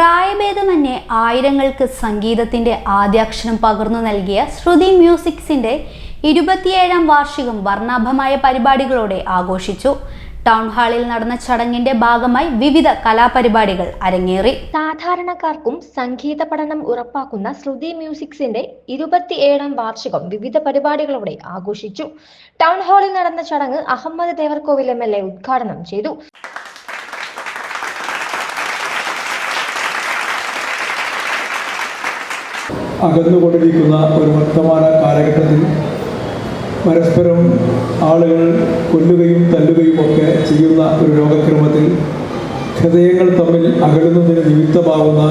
പ്രായഭേദമന്യേ ആയിരങ്ങൾക്ക് സംഗീതത്തിന്റെ ആദ്യാക്ഷരം പകർന്നു നൽകിയ ശ്രുതി മ്യൂസിക്സിന്റെ ഇരുപത്തിയേഴാം വാർഷികം വർണാഭമായ പരിപാടികളോടെ ആഘോഷിച്ചു. ടൗൺ ഹാളിൽ നടന്ന ചടങ്ങിന്റെ ഭാഗമായി വിവിധ കലാപരിപാടികൾ അരങ്ങേറി. സാധാരണക്കാർക്കും സംഗീത പഠനം ഉറപ്പാക്കുന്ന ശ്രുതി മ്യൂസിക്സിന്റെ ഇരുപത്തിയേഴാം വാർഷികം വിവിധ പരിപാടികളോടെ ആഘോഷിച്ചു. ടൗൺ ഹാളിൽ നടന്ന ചടങ്ങ് Ahammad Devarkovil M L A ഉദ്ഘാടനം ചെയ്തു. അകന്നുകൊണ്ടിരിക്കുന്ന ഒരു വർത്തമാന കാലഘട്ടത്തിൽ പരസ്പരം ആളുകൾ കൊല്ലുകയും തല്ലുകയും ഒക്കെ ചെയ്യുന്ന ഒരു രോഗക്രമത്തിൽ ഹൃദയങ്ങൾ തമ്മിൽ അകലുന്നതിന് നിമിത്തമാകുന്ന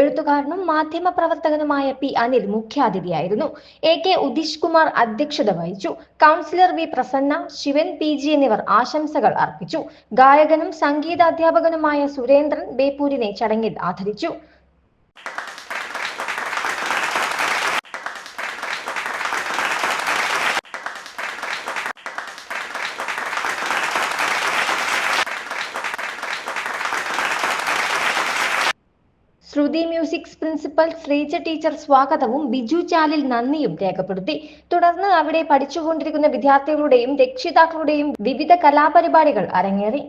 എഴുത്തുകാരനും മാധ്യമപ്രവർത്തകനുമായ പി അനിൽ മുഖ്യാതിഥിയായിരുന്നു. എ കെ ഉദീഷ് കുമാർ അധ്യക്ഷത വഹിച്ചു. Councillor V Prasanna Sivan P G എന്നിവർ ആശംസകൾ അർപ്പിച്ചു. ഗായകനും സംഗീതാധ്യാപകനുമായ സുരേന്ദ്രൻ ബേപ്പൂരിനെ ചടങ്ങിൽ ആദരിച്ചു. Sruthi musics principal Sreeja teacher സ്വാഗതവും ബിജു ചാലിൽ നന്ദിയും രേഖപ്പെടുത്തി. തുടർന്ന് അവിടെ പഠിച്ചുകൊണ്ടിരിക്കുന്ന വിദ്യാർത്ഥികളുടെയും രക്ഷിതാക്കളുടെയും വിവിധ കലാപരിപാടികൾ അരങ്ങേറി.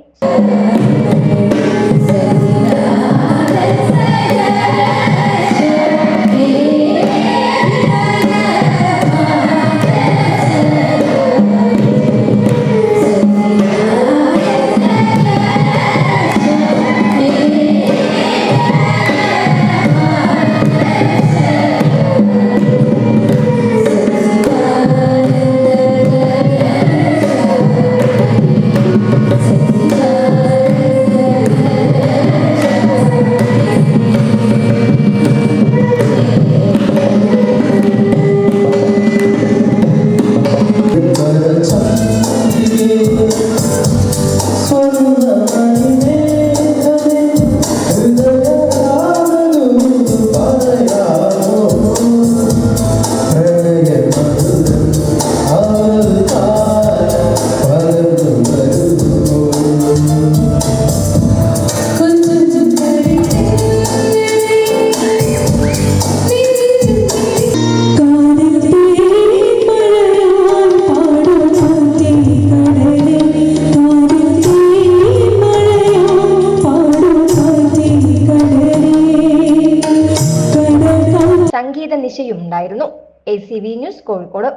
സംഗീത നിശയും ഉണ്ടായിരുന്നു A C V news Kozhikode.